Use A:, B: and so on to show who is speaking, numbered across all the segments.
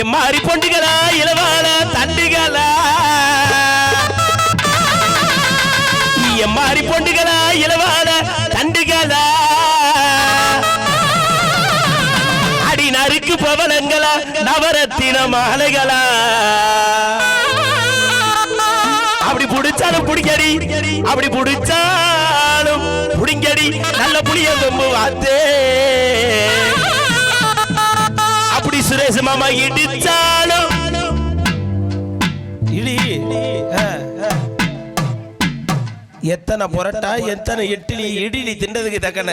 A: எம்மாரி பொண்டுகளா இளவான தண்டுகளா? எம்மாரி பொண்டுகளா இளவான தண்டுகளா? அடி நறுக்கு பவனங்களா நவரத்தின மாலைகளா? அப்படி புடிச்சாலும் புடிக்கடி அப்படி புடிச்சாலும் புடிங்கடி நல்ல புளிய கொம்பு வாத்தே. மாமா இடிச்சாலும் இடி. எத்தனை புரட்டா எத்தனை இட்லி இடிலி தின்றதுக்கு தக்கன.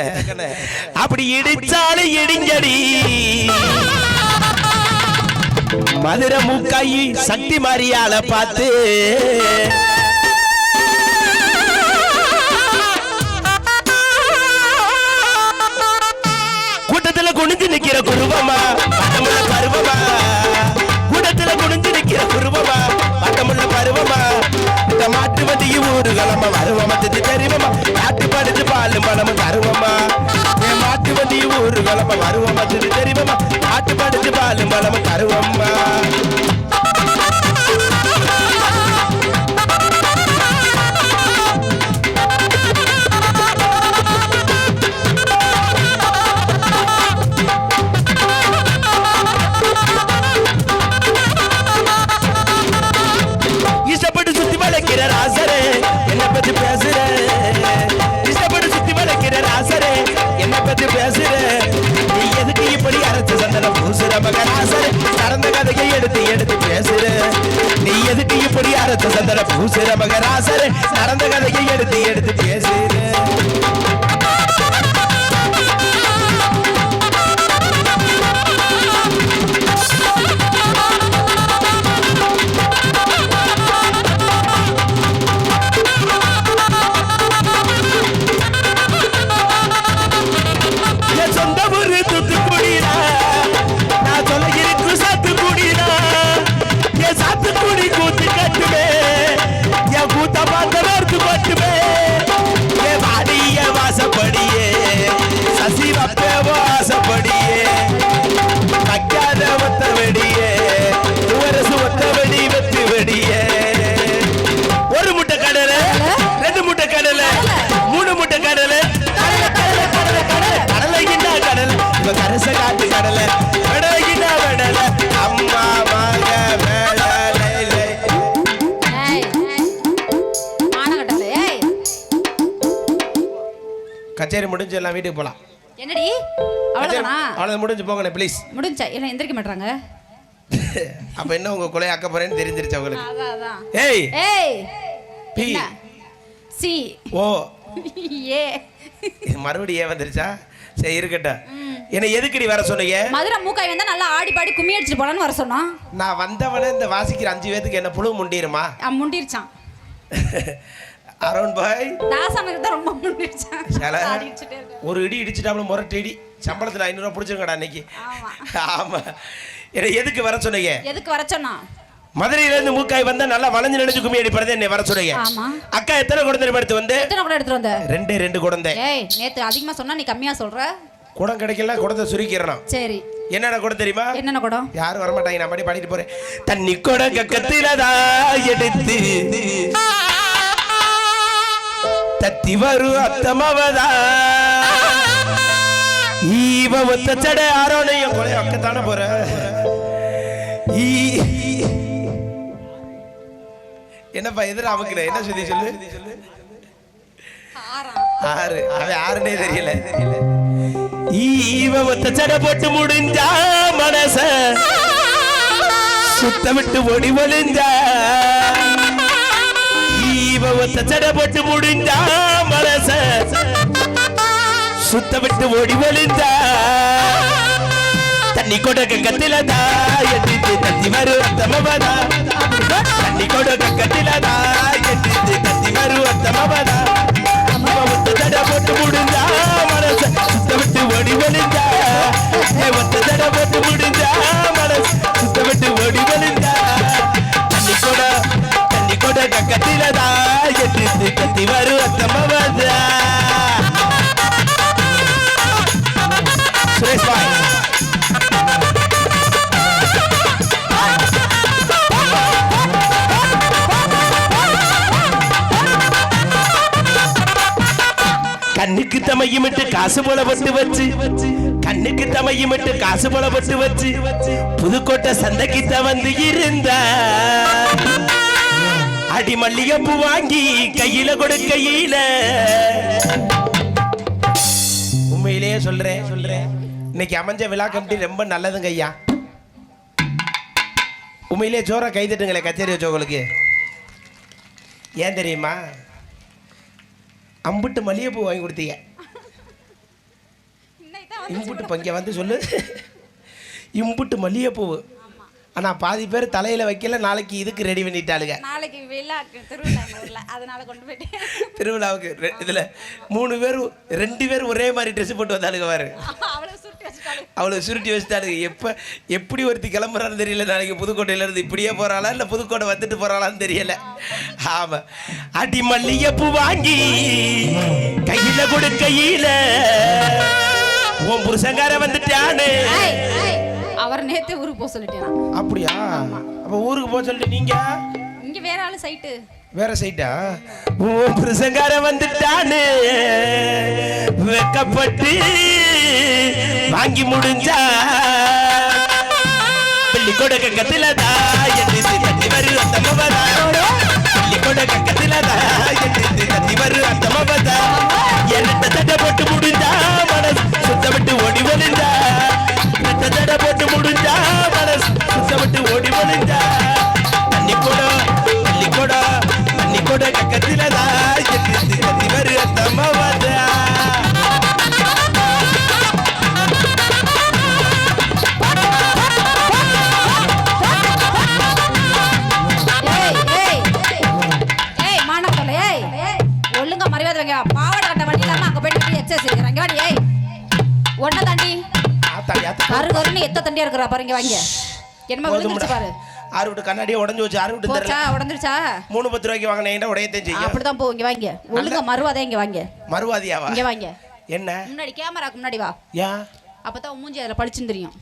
A: அப்படி இடிச்சாலும் இடிங்கடி மதுரை மூக்காயி சக்தி மாரியால பார்த்து. நிக்கிற குருவமா? பட்டமுள்ள பருவமா? கூட்டத்துல குடிஞ்சு நிக்கிற குருவமா? பட்டமுள்ள பருவமா? இந்த மாட்டு வண்டியும் ஊரு கிளம்ப வருவமா? தெரிஞ்சு தெரியுமா? நாட்டு படிச்சு பாலு மனமும் தருவமா? என் மாட்டு வண்டியும் ஊரு கிளம்ப வருவமா? தெரிஞ்சு தெரியுமா? நாட்டு படிச்சு பாலு மனமும் தருவம்மா கச்சேரி முடிஞ்சு எல்லாம் வீட்டுக்கு போலாம்.
B: என்னடி? அவ்வளவுதானா?
A: அவ்வளவு முடிஞ்சு போங்கண்ணே ப்ளீஸ்
B: முடிஞ்சா என்ன எந்திரிக்க மாட்டாங்க
A: அப்ப என்ன உங்க கொலை ஆக்க போறேன்னு தெரிஞ்சிருச்சு
B: அதான்
A: ஏய்!
B: ஏய்!
A: P
B: C
A: O.
B: ஏ.
A: மறுபடியும் ஏன் வந்துருச்சா? சரி இருக்கட்டும். என்னை எதுக்குடி வர சொன்னீங்க?
B: மதுரை மூக்காய் வந்தா நல்லா ஆடி பாடி கும்மி அடிச்சுட்டு போலான்னு வர சொன்னான்.
A: நான் வந்தவனே இந்த வாசிக்கிற அஞ்சு பேத்துக்கு என்ன புழு முண்டிருமா
B: முண்டிருச்சான்.
A: அருண் பாய்.
B: தாசானுக்கு தான் ரொம்ப இருக்கான்.
A: ஒரு இடி இடிச்சிட்டாப்புல முரட்டு இடி சம்பளத்தில் ஐநூறுரூவா பிடிச்சிருக்கடா
B: ஆமா.
A: என்னை எதுக்கு வர சொன்னீங்க?
B: எதுக்கு வர சொன்னான்
A: மதுரையில இருந்து மூக்காய் வந்தா நல்லா வளைஞ்சு நினைச்சு கும்மி அடிப்பறதே என்னை வர
B: ஆமா.
A: அக்கா எத்தனை குழந்தை எடுத்து வந்து?
B: எத்தனை கூட எடுத்துட்டு வந்த?
A: ரெண்டே ரெண்டு குழந்தை
B: ஏய் நேத்து அதிகமா சொன்னா நீ கம்மியா சொல்ற.
A: குடம் கிடைக்கல குடத்தை சுருக்கிறணும்
B: சரி.
A: என்னென்ன குடம் தெரியுமா?
B: என்னென்ன குடம்?
A: யாரும் வர மாட்டாங்க நான் பாடி பாடிட்டு போறேன். தண்ணி கொட கக்கத்தில தான் எடுத்து தத்தி வரும் அத்தமவதா. ஈவ ஒத்த சட ஆரோனையும் கொலை அக்கத்தானே போற? ஈ என்னப்பா எதிர அமுக்குற? என்ன சொல்லி சொல்லு? ஆறு. அவன் ஆறுனே தெரியல. ஈவ ஒத்த சட போட்டு முடிஞ்சா மனச சுத்த விட்டு ஒடி ஒளிஞ்சா. ஈவ ஒத்த சட போட்டு முடிஞ்சா மனச சுத்த விட்டு ஓடி வழிந்தா தண்ணி கொடுக்க கத்திலதா எட்டிட்டு தத்தி வரும் அத்தமவதா தண்ணி கொடுக்க கத்திலதா எட்டிட்டு தத்தி வரும் அத்தமவதா அம்மா ஒத்த தட போட்டு முடிஞ்சா மனச சுத்த விட்டு ஓடி ஒளிஞ்சா ஒத்த தட போட்டு முடிஞ்சா மனச சுத்த விட்டு ஓடி கக்கத்திலதா எட்டு கத்தி வரும் கண்ணுக்கு தமையுமிட்டு காசு போல பட்டு வச்சு. கண்ணுக்கு தமையுமிட்டு காசு போல பட்டு வச்சு. புதுக்கோட்டை சந்தைக்கு வந்து இருந்தார். அடி மல்லிகைப்பூ வாங்கி கையில கொடுக்கையில உண்மையிலேயே சொல்றேன் சொல்றேன். இன்னைக்கு அமைஞ்ச விழா கமிட்டி ரொம்ப நல்லதுங்க ஐயா. உண்மையிலேயே ஜோரா கைதட்டுங்களே கச்சேரி வச்சவங்களுக்கு. ஏன் தெரியுமா? அம்புட்டு மல்லிகைப்பூ வாங்கி கொடுத்தீங்க. இம்புட்டு இப்போ இங்கே வந்து சொல்லு. இம்புட்டு மல்லிகைப்பூ. ஆனால் பாதி பேர் தலையில் வைக்கல நாளைக்கு இதுக்கு ரெடி பண்ணிட்டாளுங்க
B: நாளைக்கு விழாக்கு திருவிழா அதனால கொண்டு போயிட்டேன்
A: திருவிழாவுக்கு இதுல மூணு பேர் ரெண்டு பேர் ஒரே மாதிரி ட்ரெஸ் போட்டு வந்தாளுங்க பாரு.
B: அவளை சுருட்டி வச்சுட்டாளு
A: அவ்வளோ சுருட்டி வச்சுட்டாளுங்க எப்போ எப்படி ஒருத்தி கிளம்புறான்னு தெரியல. நாளைக்கு புதுக்கோட்டையில இருந்து இப்படியே போறாளா இல்லை புதுக்கோட்டை வந்துட்டு போறாளான்னு தெரியல. ஆமா. அடி மல்லிகைப்பூ வாங்கி கையில கொடுக்கையில உன் புருஷங்கார வந்துட்டானு.
B: அவர் நேத்தே ஊருக்கு போக சொல்லிட்டேன்
A: அப்படியா? அப்ப ஊருக்கு போக சொல்லிட்டு நீங்க?
B: இங்க வேற ஆளு சைட்டு
A: வேற சைட்டா உன் புருஷங்கார வந்துட்டானு. வெக்கப்பட்டு வாங்கி முடிஞ்சா. பள்ளி கொடக்க கத்தில என்று கத்தி வரு அத்தமவதா பள்ளி கொடக்க கத்தில என்று கத்தி வரு என்னட்ட ஒளிஞ்சா தண்ணி கூட தண்ணி கூட தண்ணி கூட கக்கத்திலதா என்று கத்தி வரு
B: பாவாடை கட்ட வண்டி இல்லாம அங்க போயிட்டு இருக்கிறாங்க வாடி ஏய். ஒன்ன தாண்டி கரு கருன்னு எத்த தண்டியா இருக்கிறா பாருங்க வாங்க. என்னமா விழுந்துருச்சு பாரு.
A: ஆறு விட்டு கண்ணாடியை உடஞ்சு வச்சு ஆறு விட்டு
B: போச்சா உடஞ்சிருச்சா?
A: மூணு பத்து ரூபாய்க்கு வாங்கினீங்கன்னா உடையத்தையும் செய்யும்
B: அப்படிதான் போ இங்க வாங்க ஒழுங்கா மறுவாதே இங்க வாங்க.
A: மறுவாதியாவா?
B: இங்க வாங்க.
A: என்ன?
B: முன்னாடி கேமராக்கு முன்னாடி வா. அப்பதான் மூஞ்சி அதில் பளிச்சுன்னு தெரியும்.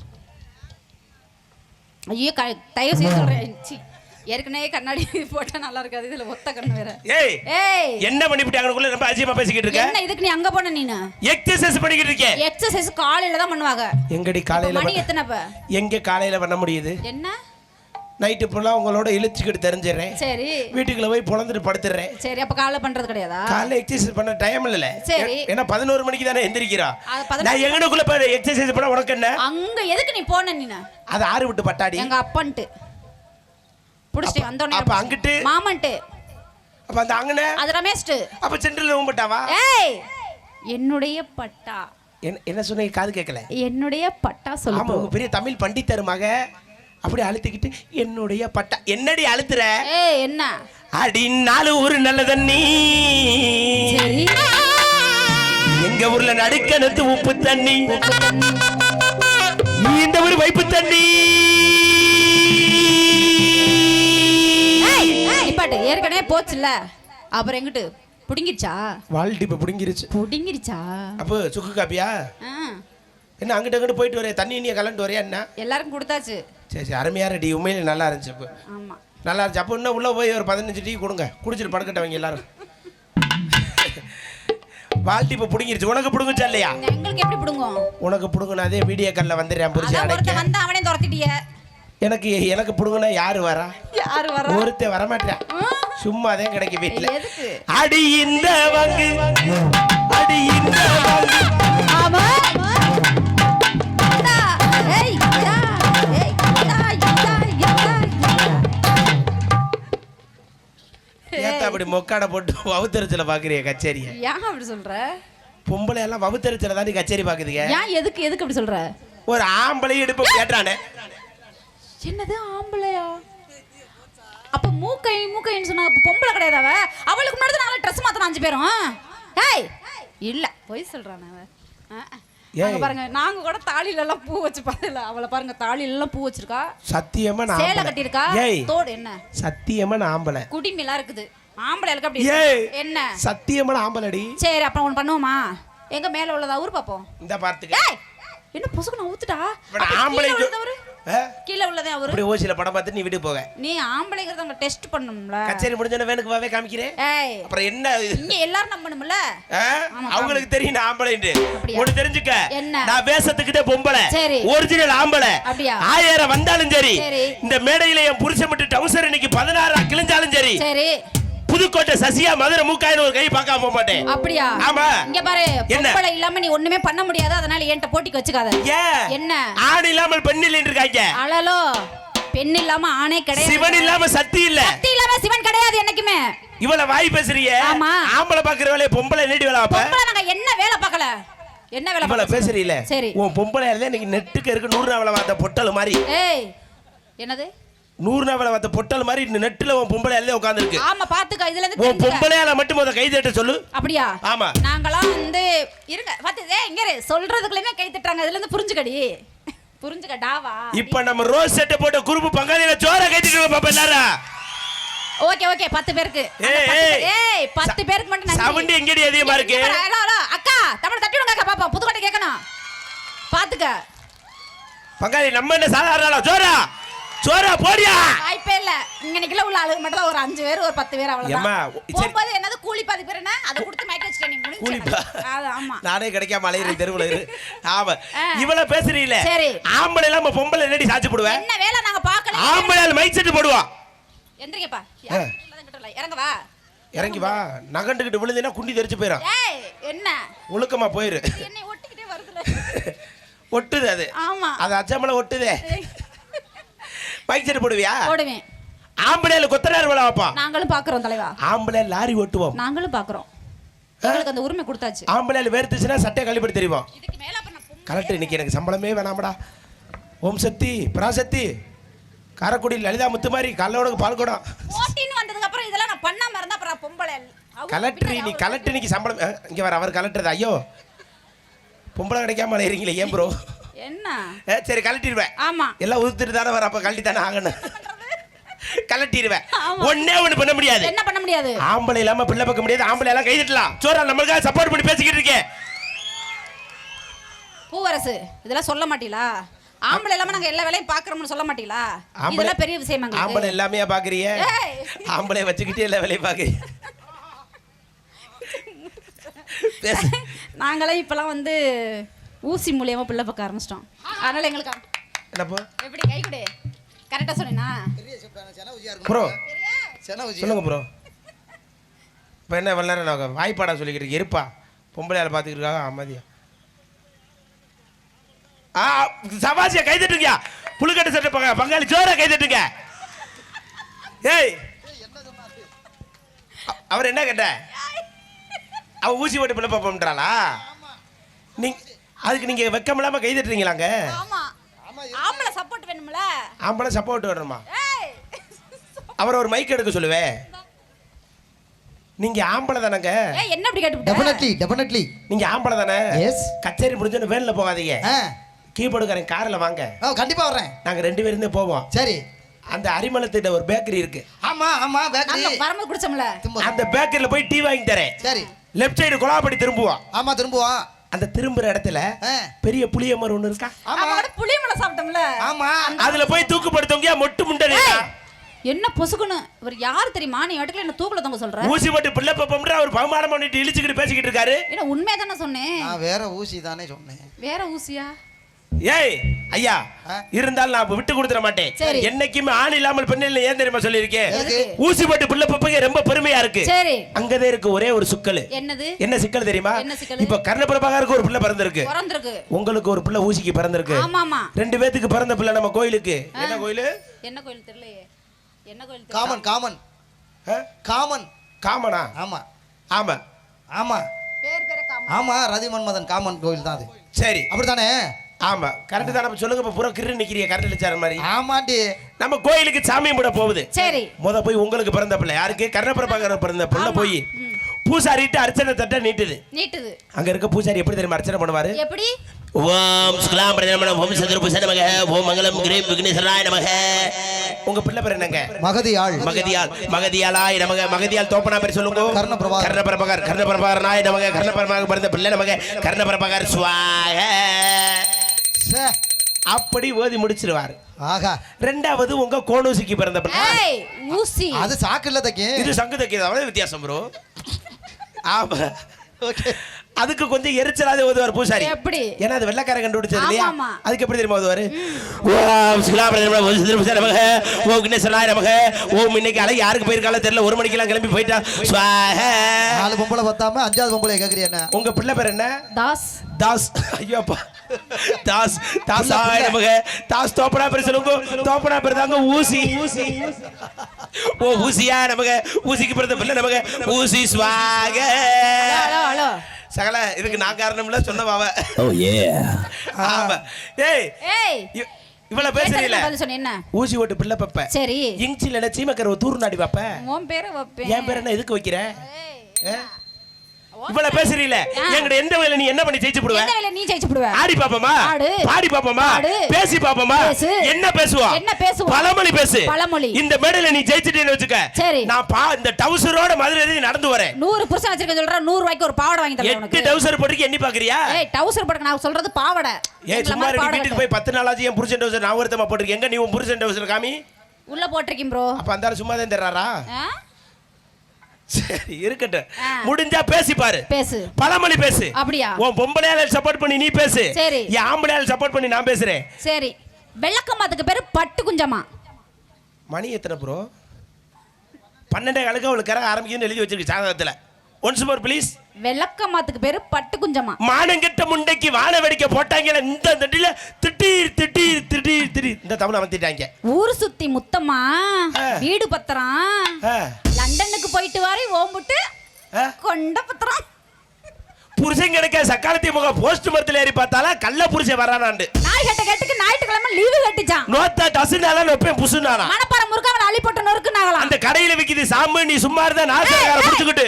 B: ஐயோ க தயவு செய்து சொல்றேன். சி. ஏற்கனவே கண்ணாடி போட்டா நல்லா இருக்காது. இதுல ஒத்த கண்ணு வேற.
A: ஏய்
B: ஏய்.
A: என்ன பண்ணிவிட்டாங்கக்குள்ள ரொம்ப அஜியமா பேசிக்கிட்டு இருக்க?
B: என்ன இதுக்கு நீ அங்க போன நீனு?
A: எக்ஸசைஸ் பண்ணிக்கிட்டு இருக்கேன்
B: எக்ஸசைஸ் காலையில தான் பண்ணுவாங்க.
A: எங்கடி காலையில
B: மணி எத்தனைப்ப?
A: எங்க காலையில பண்ண முடியுது?
B: என்ன?
A: நைட்டு ஃபுல்லாக உங்களோட இழுச்சிக்கிட்டு தெரிஞ்சிடுறேன்.
B: சரி.
A: வீட்டுக்குள்ள போய் பொழந்துட்டு படுத்துடுறேன்.
B: சரி அப்ப காலைல பண்றது கிடையாதா?
A: காலைல எக்ஸசைஸ் பண்ண டைம் இல்லல
B: சரி.
A: ஏன்னா பதினோரு மணிக்கு தானே எந்திரிக்கிறா. நான் எங்கனுக்குள்ள போய் எக்ஸசைஸ் பண்ண உனக்கு என்ன?
B: அங்க எதுக்கு நீ போன நீனு?
A: அது ஆறு விட்டு பட்டாடி.
B: எங்க அப்பன்ட்டு. புடிச்சிட்டு வந்தோடனே
A: அப்ப அங்கிட்டு?
B: மாமன்ட்டு.
A: அப்ப அந்த அங்கன
B: அது ரமேஷ்ட்டு.
A: அப்ப சென்ட்ரல் உம்பட்டாவா
B: ஏய்! என்னுடைய பட்டா.
A: என்ன என்ன சொன்னீங்க? காது கேட்கல.
B: என்னுடைய பட்டா
A: ஆமா
B: சொல்லு
A: உங்க பெரிய தமிழ் பண்டித்தர் மக அப்படி அழுத்திக்கிட்டு என்னுடைய பட்டா. என்னடி அழுத்துற?
B: ஏய் என்ன?
A: அடி நாலு ஊரு நல்ல தண்ணி எங்க ஊர்ல நடுக்கணத்து உப்பு தண்ணி. இந்த ஊர் வைப்பு தண்ணி.
B: போச்சுல்ல அப்புறம் எங்கிட்டு? புடுங்கிருச்சா?
A: வாழ்ட்டு இப்ப புடுங்கிருச்சு.
B: புடுங்கிருச்சா?
A: அப்போ சுக்கு காப்பியா? என்ன அங்கிட்ட அங்கிட்டு போயிட்டு வரே தண்ணி நீ கலண்டு வரையா என்ன?
B: எல்லாருக்கும் கொடுத்தாச்சு.
A: சரி சரி அருமையா ரெடி உண்மையில நல்லா இருந்துச்சு
B: ஆமா.
A: நல்லா இருந்துச்சு. அப்போ இன்னும் உள்ள போய் ஒரு பதினஞ்சு டீ கொடுங்க. குடிச்சிட்டு படுக்கட்டவங்க எல்லாரும். வாழ்த்து இப்போ பிடுங்கிருச்சு. உனக்கு பிடுங்குச்சா இல்லையா?
B: எங்களுக்கு எப்படி புடுங்கும்?
A: உனக்கு பிடுங்குனா அதே வீடியோ காலில் வந்துடுறேன்
B: ஒருத்தன்
A: அடைக்க.
B: வந்து அவனே துரத்திட்டிய.
A: எனக்கு எனக்கு பிடுங்குனா யாரு வரா?
B: யாரு வர?
A: ஒருத்தன் வரமாட்டேன் சும்மா தான் கிடைக்கும் வீட்டுல அடி இந்த வங்கு. அடி இந்த வங்கு. அப்படி மொக்காட போட்டு வவுத்தரிச்சல பாக்குறிய கச்சேரிய?
B: ஏன் அப்படி சொல்ற?
A: பொம்பளை எல்லாம் வவுத்தரிச்சல தாண்டி கச்சேரி பாக்குதுங்க.
B: ஏன் எதுக்கு எதுக்கு அப்படி சொல்ற?
A: ஒரு ஆம்பளை இடுப்பு கேட்டானே
B: என்னது ஆம்பளையா? அப்ப மூக்கை மூக்கைன்னு சொன்னா அப்ப பொம்பளை கிடையாது அவ. அவளுக்கு முன்னாடி நாலு ட்ரெஸ் மாத்தணும் அஞ்சு பேரும் ஏய்! இல்ல பொய் சொல்றானே அவ. பாருங்க நாங்க கூட தாலில எல்லாம் பூ வச்சு பார்த்தல அவளை பாருங்க தாலில எல்லாம் பூ வச்சிருக்கா.
A: சத்தியமா நான்
B: சேலை
A: ஆம்பளை. ஏய்.
B: தோடு என்ன?
A: சத்தியமா நான் ஆம்பளை.
B: குடிமிலாம் இருக்குது. ஆம்பளைகளுக்கு அப்படி. என்ன?
A: சத்தியமா ஆம்பளடி.
B: சரி அப்புறம் ஒன்று பண்ணுவோமா? எங்க மேல உள்ளதா ஊர் பாப்போம்.
A: இந்த பார்த்துக்க
B: என்ன பொசுக்கு நான் ஊத்துட்டா? அப்ப
A: ஆம்பளை
B: கீழே உள்ளதா அவரு.
A: இப்படி ஓசியில படம் பார்த்து நீ வீட்டுக்கு போக.
B: நீ ஆம்பளைங்கிறத அங்க டெஸ்ட் பண்ணணும்ல
A: கச்சேரி முடிஞ்சோன்னு வேணுக்கு வாவே காமிக்கிறேன். அப்புறம் என்ன?
B: இங்க எல்லாரும் நம்பணும்ல?
A: அவங்களுக்கு தெரியும் நான்
B: அப்படியா?
A: ஒண்ணு தெரிஞ்சுக்க.
B: என்ன?
A: நான் வேஷத்துக்கிட்டே பொம்பளை.
B: சரி.
A: ஒரிஜினல் ஆம்பளை? ஆயிரம் வந்தாலும் சரி. இந்த மேடையில என் புருஷன் மட்டும் டவுசர் இன்னைக்கு பதினாறு கிழிஞ்சாலும் சரி.
B: சரி.
A: புதுக்கோட்டை சசியா மதுரை மூக்காயின்னு ஒரு கை பார்க்காம போக மாட்டேன்.
B: அப்படியா?
A: ஆமா.
B: இங்க பாரு? பொம்பளை இல்லாம நீ ஒண்ணுமே பண்ண முடியாது அதனால என்கிட்ட போட்டிக்கு வச்சுக்காத. என்ன?
A: ஆண் இல்லாமல் பெண் இல்லைன்னு இருக்காங்க.
B: அழலோ. பெண் இல்லாம ஆணே கிடையாது.
A: சிவன் இல்லாம சக்தி இல்ல.
B: சக்தி இல்லாம சிவன் கிடையாது என்னைக்குமே.
A: இவ்வளவு வாய் பேசுறிய
B: ஆமா.
A: ஆம்பளை பாக்குற வேலையை பொம்பளை நீடி வேலை
B: பொம்பளை நாங்க என்ன வேலை பார்க்கல? என்ன வேலை
A: இவ்வளவு? பேசுறீல
B: சரி.
A: உன் பொம்பளை இருந்தா இன்னைக்கு நெட்டுக்கு இருக்கு நூறு நாவல வாத்த பொட்டல் மாதிரி.
B: ஏய் என்னது?
A: நூறு நாவல வாத்த பொட்டல் மாதிரி நெட்டுல உன் பொம்பளை எல்லாம் உட்காந்துருக்கு
B: ஆமா பாத்துக்க இதுல இருந்து
A: உன். பொம்பளையால மட்டும் முத கை தட்ட சொல்லு.
B: அப்படியா?
A: ஆமா.
B: நாங்களாம் வந்து இருங்க பாத்து ஏய் இங்க இரு. சொல்றதுக்குள்ளயுமே கை தட்டுறாங்க. இதுல இருந்து புரிஞ்சுக்கடி. புரிஞ்சுக்க டாவா.
A: இப்ப நம்ம ரோஸ் செட்டை போட்ட குறுப்பு பங்காளியில ஜோர கைத்திட்டு பாப்பா எல்லாரும்.
B: ஓகே ஓகே பத்து பேருக்கு.
A: ஏய்,
B: பத்து பேருக்கு மட்டும் நன்றி.
A: சவுண்ட் எங்கடி அதிகமா இருக்கு?
B: அக்கா தமிழ் தட்டி விடுங்க அக்கா பாப்பா புதுக்கோட்டை கேட்கணும். பாத்துக்க.
A: பங்காளி நம்ம என்ன சாதாரண? ஜோரா. ஜோரா போடியா?
B: வாய்ப்பே இல்ல. இங்க நிக்கல உள்ள ஆளுங்க மட்டும் ஒரு அஞ்சு பேர் ஒரு பத்து பேர் அவ்வளவுதான். போகும்போது என்னது கூலி பாதி பேர் என்ன? அதை கொடுத்து மயக்க வச்சுட்டேன் நீ முடிஞ்சு. ஆமா.
A: நானே கிடைக்காம அலையிற தெருவுல இரு. ஆமா. இவ்வளவு பேசுறீல
B: சரி.
A: ஆம்பளை இல்லாம பொம்பளை என்னடி சாச்சு போடுவேன்
B: என்ன வேலை நாங்க பார்க்கல?
A: ஆம்பளை மைக் செட் போடுவான்
B: எந்திரிங்கப்பா. இறங்க வா.
A: இறங்கி வா. நகண்டுகிட்டு விழுந்தினா குண்டி தெரிச்சு போயிடும்
B: என்ன?
A: ஒழுக்கமா போயிரு.
B: என்னை ஒட்டிக்கிட்டே வருதுல.
A: ஒட்டுது அது.
B: ஆமா.
A: அது அச்சம்பளம் ஒட்டுதே. Mic set போடுவியா?
B: போடுவேன்.
A: ஆம்பளையில கொத்தனார் வேலை வைப்பான்
B: நாங்களும் பாக்குறோம் தலைவா.
A: ஆம்பளை லாரி ஓட்டுவோம்.
B: நாங்களும் பாக்குறோம் எங்களுக்கு அந்த உரிமை கொடுத்தாச்சு.
A: ஆம்பளையில வேர்த்துச்சுன்னா சட்டை கழிப்படி தெரியும்? கரெக்ட் இன்னைக்கு எனக்கு சம்பளமே வேணாமடா. ஓம் சக்தி பராசக்தி காரக்குடி லலிதா முத்து மாதிரி கல்லோட பால் குடம்.
B: போட்டின்னு வந்ததுக்கு அப்புறம் இதெல்லாம் நான் பண்ணாம இருந்தா அப்புறம் பொம்பளை
A: கலெக்டர் நீ கலெக்டர் இன்னைக்கு சம்பளம் இங்க வர அவர் கலெக்டர் ஐயோ பொம்பளை கிடைக்காம அலையறீங்களே ஏன் ப்ரோ
B: என்ன?
A: சரி கலட்டிடுவேன்
B: ஆமா.
A: எல்லாம் உதுத்துட்டு தானே வர அப்ப கழட்டி தானே ஆகணும் கலட்டிடுவேன். ஒன்னே ஒண்ணு பண்ண முடியாது.
B: என்ன பண்ண முடியாது?
A: ஆம்பளை இல்லாம பிள்ளை பார்க்க முடியாது. ஆம்பளை எல்லாம் கை தட்டலாம். சோரா நம்மளுக்காக சப்போர்ட் பண்ணி பேசிக்கிட்டு இருக்கேன்
B: பூவரசு இதெல்லாம் சொல்ல மாட்டீங்களா ஆம்பளை இல்லாம நாங்க எல்லா வேலையும் பாக்குறோம்னு சொல்ல மாட்டீங்களா இதெல்லாம் பெரிய விஷயமா
A: ஆம்பளை எல்லாமே பாக்குறிய. ஆம்பளை வச்சுக்கிட்டே எல்லா வேலையும் பாக்குறீங்க பேசு.
B: நாங்களாம் இப்பெல்லாம் வந்து ஊசி மூலியமா பிள்ளை பார்க்க ஆரம்பிச்சிட்டோம் அதனால எங்களுக்கு
A: என்னப்போ?
B: எப்படி கை கொடு. கரெக்டா சொன்னேனா?
A: ப்ரோ சொல்லுங்க ப்ரோ. இப்போ என்ன இவ்வளோ நேரம் நான் வாய்ப்பாடா சொல்லிக்கிட்டு இருப்பா. பொம்பளையால் பார்த்துக்கிட்டு இருக்காங்க அமைதியா. ஆ சபாசியா கை தட்டுங்க புழுக்கட்டை சட்டை பங்க பங்காளி ஜோரா கை தட்டுங்க ஏய் அவர் என்ன கேட்ட? அவ ஊசி போட்டு பிள்ளை பாப்போம்ன்றாளா நீங்க அதுக்கு நீங்க வெக்கம் இல்லாம கை தட்டுறீங்களாங்க?
B: ஆமா. ஆம்பளை சப்போர்ட் வேணும்ல?
A: ஆம்பளை சப்போர்ட் வரணுமா
B: ஏய்.
A: அவரை ஒரு மைக் எடுக்க சொல்லுவேன் நீங்க ஆம்பளை தானங்க.
B: ஏய் என்ன இப்படி கேட்டுவிட்ட
C: டெஃபினெட்லி டெஃபினெட்லி
A: நீங்க ஆம்பளை தானே?
C: எஸ்
A: கச்சேரி முடிஞ்சோன்னு வேன்ல போகாதீங்க. கீபோர்டுக்காரன் கார்ல வாங்க.
C: ஆ கண்டிப்பா வர்றேன்.
A: நாங்க ரெண்டு பேரும் தான் போவோம்.
C: சரி.
A: அந்த அரிமளத்திட்ட ஒரு பேக்கரி இருக்கு.
C: ஆமா ஆமா பேக்கரி
B: வரும்போது குடிச்சோம்ல.
A: அந்த பேக்கரியில போய் டீ வாங்கி தரேன்.
C: சரி.
A: லெஃப்ட் சைடு குழாப்படி திரும்புவோம்
C: ஆமா திரும்புவோம்
A: அந்த திரும்புற இடத்துல பெரிய புளிய மரம் ஒண்ணு இருக்கா?
C: ஆமா.
B: கூட புளியமலை சாப்பிட்டோம்ல.
C: ஆமா.
A: அதுல போய் தூக்குப்படுத்தவங்க மொட்டு முண்டை
B: ஏய், என்ன பொசுக்குன்னு? இவர் யாரு தெரியுமா? நீ இடத்துல என்ன தூக்கல தொங்க சொல்ற?
A: ஊசி போட்டு பிள்ளை பப்பம்ன்ற அவர் பகுமானம் பண்ணிட்டு இழிச்சுக்கிட்டு பேசிக்கிட்டு இருக்காரு.
B: என்ன உண்மையா தானே சொன்னேன்?
C: நான் வேற ஊசி தானே சொன்னேன்.
B: வேற ஊசியா?
A: ஏய் ஐயா? இருந்தாலும் நான் விட்டு கொடுத்துட மாட்டேன்.
B: சரி.
A: என்னைக்குமே ஆண் இல்லாமல் பெண் இல்லை ஏன் தெரியுமா சொல்லியிருக்கேன்? ஊசி போட்டு பிள்ளை பப்பங்க ரொம்ப பெருமையா இருக்கு.
B: சரி.
A: அங்கதான் இருக்கு ஒரே ஒரு சிக்கல்.
B: என்னது?
A: என்ன சிக்கல் தெரியுமா? இப்ப கர்ணபிரபாகருக்கு ஒரு பிள்ளை பிறந்திருக்கு.
B: பிறந்திருக்கு.
A: உங்களுக்கு ஒரு பிள்ளை ஊசிக்கு பிறந்திருக்கு. ரெண்டு பேத்துக்கு பிறந்த பிள்ளை நம்ம கோயிலுக்கு. என்ன கோயிலு?
B: என்ன கோயில் தெரியலையே. என்ன கோயில்
C: காமன் காமன்? காமன்.
A: காமனா?
C: ஆமா.
A: ஆமா.
C: ஆமா.
B: பேர் பேரே காமன்.
C: ஆமா ரதி மன்மதன் காமன் கோயில் தான் அது.
A: சரி.
C: அப்படித்தானே?
A: ஆமா. கரெக்ட் தான் நம்ம சொல்லுங்க இப்ப பூரா கிரு நிக்கிறீங்க கரெக்ட் இல்லாத மாதிரி.
C: ஆமாண்டி.
A: நம்ம கோயிலுக்கு சாமி கும்பிட போகுது.
B: சரி.
A: முத போய் உங்களுக்கு பிறந்த பிள்ளை. யாருக்கு? கர்ணபிரபாகர் பிறந்த பிள்ளை. போய். பூசாரிட்டு அர்ச்சனை தட்ட நீட்டுது.
B: நீட்டுது.
A: அங்க இருக்க பூசாரி எப்படி தெரியுமா அர்ச்சனை பண்ணுவாரு?
B: எப்படி?
A: ஓம் சுக்லாம் பிரதமன ஓம் சதுர்புஷ நமக ஓம் மங்களம் கிரீம் விக்னேஸ்வராய நமக. உங்க பிள்ளை பேர் என்னங்க?
C: மகதியாள்.
A: மகதியால் மகதியாலாய் நமக. மகதியால் தோப்பனா பேர் சொல்லுங்க.
C: கர்ணபிரபாகர்.
A: கர்ணபிரபாகர். கர்ணபிரபாகர் நாய் நமக. கர்ணபிரபாகர் பிறந்த பிள்ளை நமக. கர்ணபிரபாகர் சுவாக. அப்படி ஓதி முடிச்சிருவாரு.
C: ஆகா.
A: ரெண்டாவது உங்க கோணூசிக்கு பிறந்த பிள்ளை.
B: ஏய் ஊசி.
C: அது சாக்கு இல்ல தக்கி
A: இது சங்கு தைக்கிறது வித்தியாசம் ப்ரோ ஆமா.
C: ஓகே
A: அதுக்கு கொஞ்சம் எரிச்சலாத ஓதுவார் பூசாரி.
B: எப்படி?
A: ஏன்னா அது வெள்ளக்காரன் கண்டுபிடிச்சது இல்லையா. அதுக்கு எப்படி தெரியுமா ஓதுவாரு ஓம் நமக ஓம் சித்திரபுச நமக ஓம் கிண்ணேசனாய நமக ஓம் இன்னைக்கு அலை யாருக்கு போயிருக்கால தெரியல ஒரு மணிக்கெல்லாம் கிளம்பி போயிட்டா.
C: நாலு பொம்பளை பத்தாம அஞ்சாவது பொம்பளை கேக்குறிய என்ன?
A: உங்க பிள்ளை பேர் என்ன?
B: தாஸ்.
A: தாஸ். ஐயோப்பா தாஸ். தாசாய நமக. தாஸ் தோப்பனா பேர் சொல்லுங்க. தோப்பனா பேர் தாங்க ஊசி. ஊசி ஓ ஊசியா நமக? ஊசிக்கு பிறந்த பிள்ளை நமக. ஊசி ஸ்வாக
B: ஹலோ ஹலோ.
A: சகல இதுக்கு நான் காரணம்ல சொன்னவாவ
D: Oh yeah.
A: ஆமா. ஏய்
B: ஏய்.
A: இவ- இவ்வளவு பேசுறீல
B: என்ன?
A: ஊசி ஓட்டு பிள்ளை பப்ப
B: சரி.
A: இங்ச்சில என்ன சீமக்கர தூர் நாடி பாப்ப
B: உன் பேரை வைப்பேன்.
A: என் பேர் என்ன எதுக்கு வைக்கிற?
B: ஏய்,
A: ஆ? இவ்வளவு பேசுறீல
B: ஆ.
A: என்கிட்ட எந்த வேலை நீ என்ன பண்ணி ஜெயிச்சு போடுவ
B: எந்த வேலை நீ ஜெயிச்சு போடுவ
A: ஆடி பாப்போமா
B: ஆடு.
A: பாடி பாப்போமா. பேசி பாப்போமா. என்ன பேசுவா
B: என்ன பேசுவா?
A: பழமொழி பேசு
B: பழமொழி.
A: இந்த மேடையில நீ ஜெயிச்சிட்டேன்னு வச்சுக்க
B: சரி.
A: நான் பா இந்த டவுசரோட மதுரை வரைக்கும் நடந்து வரேன்
B: நூறு புருஷன் வச்சிருக்க சொல்ற நூறு ரூபாய்க்கு ஒரு பாவாடை வாங்கி தரேன்
A: எட்டு
B: உனக்கு
A: டவுசர் போட்டுக்கு எண்ணி பாக்குறியா
B: ஏய் டவுசர் போடுங்க நான் சொல்றது பாவாடை
A: ஏய் சும்மா வீட்டுக்கு. போய் பத்து நாளாச்சு என் புருஷன் டவுசர் நான் ஒருத்தமா போட்டிருக்கேன் எங்க நீ உன் புருஷன் டவுசர் காமி
B: உள்ள போட்டிருக்கீங்க ப்ரோ
A: அப்ப அந்த சும்மா தான் தர்றாரா? சரி இருக்கட்டும். முடிஞ்சா பேசி பாரு.
B: பேசு.
A: பழமொழி பேசு.
B: அப்படியா?
A: உன் பொம்பளையால சப்போர்ட் பண்ணி நீ பேசு.
B: சரி.
A: என் ஆம்பளையால சப்போர்ட் பண்ணி நான் பேசுறேன்.
B: சரி. வெள்ளக்கம்மாத்துக்கு பேரு பட்டு குஞ்சமா
A: மணி எத்தனை ப்ரோ பன்னெண்டே காலுக்கு அவளுக்கு கரக ஆரம்பிக்குன்னு எழுதி வச்சிருக்கு சாதகத்துல. ஒன்ஸ் மோர் ப்ளீஸ்
B: வெள்ளக்கம்மாத்துக்கு பேரு பட்டு குஞ்சமா
A: மானங்கெட்ட முண்டைக்கு வான வெடிக்க போட்டாங்க இந்த தட்டில திட்டீர் திட்டீர் திடீர் திடீர். இந்த தமிழ் அமர்த்திட்டாங்க
B: ஊர் சுத்தி முத்தம்மா
A: ஆ.
B: வீடு பத்திரம். லண்டனுக்கு போயிட்டு வாரி ஓம்புட்டு
A: ஆ.
B: கொண்ட பத்திரம்
A: புருஷன் கிடைக்க சக்காலத்தி முக போஸ்ட் மரத்துல ஏறி பார்த்தாலா கள்ள புருஷன் வரானாண்டு.
B: நாய் கட்ட கட்டுக்கு ஞாயிற்றுக்கிழமை லீவு கட்டிச்சான்.
A: நோத்தா டசுனால நொப்பேன் புசுனானா
B: மணப்பாறை முருகாவன் அள்ளி போட்டு நொறுக்குனாங்களாம்
A: அந்த கடையில விக்குது சாம்பு நீ சும்மா இருந்தா நாசக்கார புடிச்சுக்கிட்டு.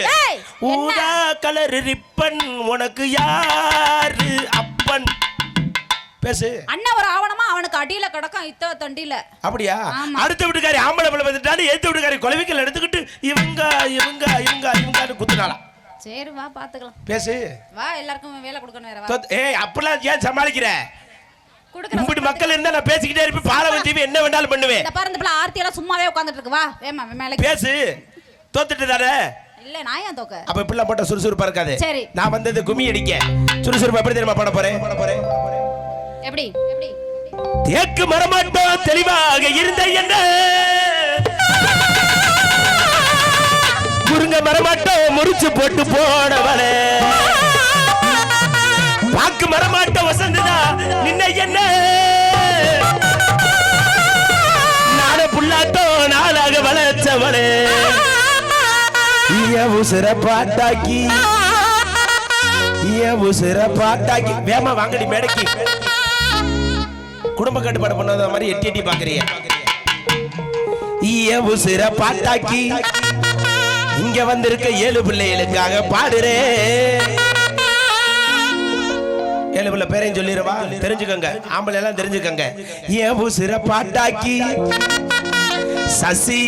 A: ஊதா கலர் ரிப்பன் உனக்கு யாரு அப்பன்? பேசு.
B: அண்ணன் ஒரு ஆவணமா அவனுக்கு அடியில கிடக்கும் இத்த தண்டியில.
A: அப்படியா. அடுத்த வீட்டுக்காரி ஆம்பளை பிள்ளை வந்துட்டாரு ஏத்த வீட்டுக்காரி கொலவிக்கல் எடுத்துக்கிட்டு இவங்க இவங்க இவங்க இவங்க குத்துனாலாம்
B: சரி வா பாத்துக்கலாம்.
A: பேசு.
B: வா எல்லாருக்கும் வேலை கொடுக்கணும் வேற வா.
A: தொத்- ஏய் அப்பெல்லாம் ஏன் சமாளிக்கிற?
B: கொடுக்குற
A: இப்படி மக்கள் இருந்தா நான் பேசிக்கிட்டே இருப்பேன். பாலம் டிவி என்ன வேண்டாலும் பண்ணுவேன்.
B: இந்த பாரு இந்த பிள்ளை ஆர்த்தி எல்லாம் சும்மாவே உட்காந்துட்டு இருக்கு. வா வேமா மேலே.
A: பேசு. தோத்துட்டு தானே?
B: இல்ல நான் ஏன் தோக்க?
A: அப்ப இப்படிலாம் போட்டா சுறுசுறுப்பா இருக்காது.
B: சரி.
A: நான் வந்தது கும்மி அடிக்க. சுறுசுறுப்பா எப்படி தெரியுமா பண்ண போறேன்? பண்ண போறேன்.
B: எப்படி?
A: தேக்கு மரமாட்டோ தெளிவாக இருந்த என்ன? குறுங்க மரமாட்டோம் முறிச்சு போட்டு போனவளே. வாக்கு மரமாட்டோம் வசந்ததா? நின்ன என்ன? நாட புல்லாட்டோ நாளாக வளர்ச்சவளே ஏன் உசுர பாட்டாக்கி உசுர பாட்டாக்கி வேமா வாங்கடி மேடைக்கு. குடும்ப கட்டுப்பாடு பண்ணாத மாதிரி எட்டி எட்டி பாக்குறீங்க. ஏன் உசுர பாட்டாக்கி இங்க வந்திருக்க ஏழு பிள்ளைகளுக்காக பாடுறே. ஏழு பிள்ளை பேரையும் சொல்லிடுவா தெரிஞ்சுக்கோங்க. ஆம்பளை எல்லாம் தெரிஞ்சுக்கோங்க. ஏன் உசிர பாட்டாக்கி சசி.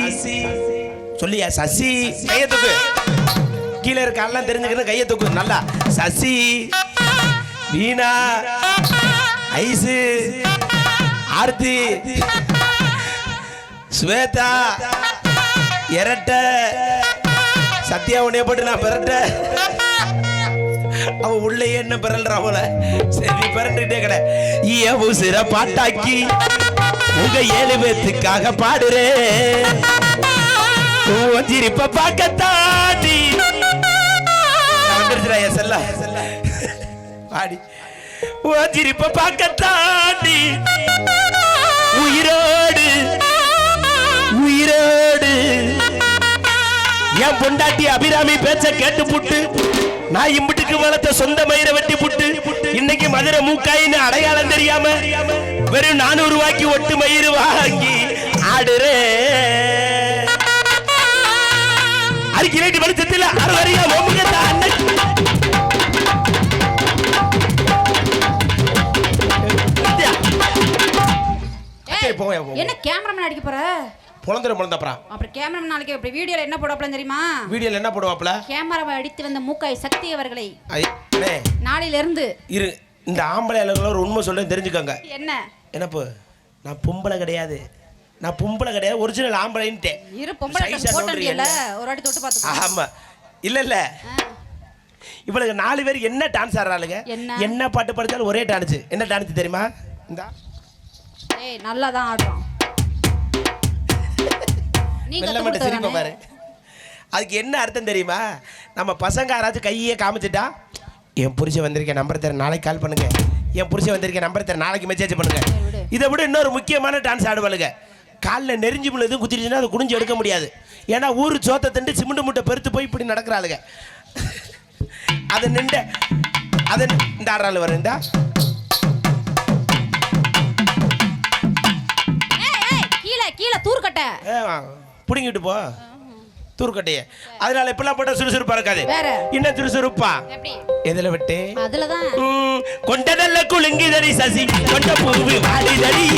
A: சொல்லியா சசி? கையத்துக்கு கீழே இருக்க எல்லாம் தெரிஞ்சுக்கிறது கைய தூக்கு நல்லா. சசி. வீணா. ஐசு. ஆர்த்தி. ஸ்வேதா. எரட்ட. சத்யா உன்னைய போட்டு நான் பிறட்ட அவ உள்ளே என்ன பிறல்றா போல? சரி நீ கடை ஏன் சிற பாட்டாக்கி உங்க ஏழு பேத்துக்காக பாடுறேன் உன் சிரிப்ப பார்க்கத்தாடி. வந்துருச்சுடா என் செல்ல பாடி சிரிப்ப பார்க்கத்தாடி உயிரோடு உயிரோடு. என் பொண்டாட்டி அபிராமி பேச்ச கேட்டு புட்டு நான் இம்பிட்டுக்கு வளர்த்த சொந்த மயிரை வெட்டி புட்டு இன்னைக்கு மதுரை மூக்காயின்னு அடையாளம் தெரியாம வெறும் நானூறு ரூபாய்க்கு ஒட்டு மயிறு வாங்கி ஆடுறே அதுக்கு வேண்டி வெளிச்சத்தில் புலந்துற புலந்தப்புறம்
B: அப்புறம் கேமராமேன் நாளைக்கு அப்படி வீடியோல என்ன போடாப்லன்னு தெரியுமா?
A: வீடியோல என்ன போடுவாப்ல
B: கேமராவை அடித்து வந்த மூக்காய் சக்தி அவர்களை. நாளையில இருந்து
A: இரு இந்த ஆம்பளை அழகுல ஒரு உண்மை சொல்ல தெரிஞ்சுக்கோங்க.
B: என்ன?
A: என்னப்பு? நான் பொம்பளை கிடையாது. நான் பொம்பளை கிடையாது ஒரிஜினல் ஆம்பளைன்ட்டேன்.
B: இரு பொம்பளை
A: சொல்றியா?
B: ஒரு வாட்டி தொட்டு பார்த்துக்கோ.
A: ஆமா. இல்ல இல்ல. இவளுக்கு நாலு பேர் என்ன டான்ஸ் ஆடுறாளுங்க?
B: என்ன?
A: பாட்டு படிச்சாலும் ஒரே டான்ஸ் என்ன டான்ஸ் தெரியுமா? இந்த.
B: ஏய் நல்லா தான் ஆடுறோம்
A: மெல்ல மட்டும் சிரிப்ப? பாரு. அதுக்கு என்ன அர்த்தம் தெரியுமா? நம்ம பசங்க யாராச்சும் கையே காமிச்சிட்டா என் புருஷன் வந்திருக்கேன் நம்பர் தரேன் நாளைக்கு கால் பண்ணுங்க. என் புருஷன் வந்திருக்கேன் நம்பர் தரேன் நாளைக்கு மெசேஜ் பண்ணுங்க. இதை விட இன்னொரு முக்கியமான டான்ஸ் ஆடுவாளுங்க. காலில் நெறிஞ்சு முள்ள எதுவும் குத்திருச்சுன்னா அதை குனிஞ்சு எடுக்க முடியாது. ஏன்னா ஊர் சோத்தை திண்டு சிமெண்ட் மூட்டை பெருத்து போய் இப்படி நடக்கிறாளுங்க. அதை நின்று அதை இந்த ஆடுறாள் வர இந்த.
B: ஏய் ஏய் கீழே கீழே தூர்க்கட்ட
A: பிடுங்கிட்டு போ. தூர்க்கட்டையே அதனால இப்பெல்லாம் போட்டா சுறுசுறுப்பா இருக்காது. இன்னும் சுறுசுறுப்பா? எதுல விட்டு?
B: அதுல தான்
A: ம், கொண்டதல்ல குலுங்குதடி சசி கொண்ட பூவு வாடிதடி.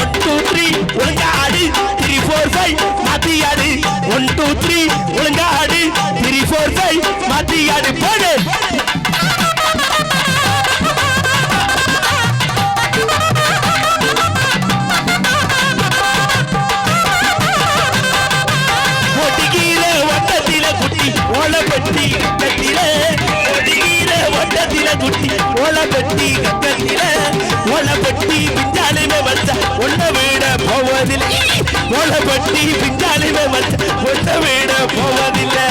A: ஒன் டூ த்ரீ ஒழுங்கா ஆடு த்ரீ ஃபோர் ஃபைவ் மாத்தி ஆடு ஒன் டூ த்ரீ ஒழுங்கா ஆடு த்ரீ ஃபோர் ஃபைவ் மாத்தி ஆடு போடு. குட்டி ஓல பெட்டி கட்டத்தில ஓல பெட்டி பிஞ்சாலுமே வச்ச ஒன்ன வீட போவதில்லை. ஓல பெட்டி பிஞ்சாலுமே வச்ச ஒன்ன வீட போவதில்லை.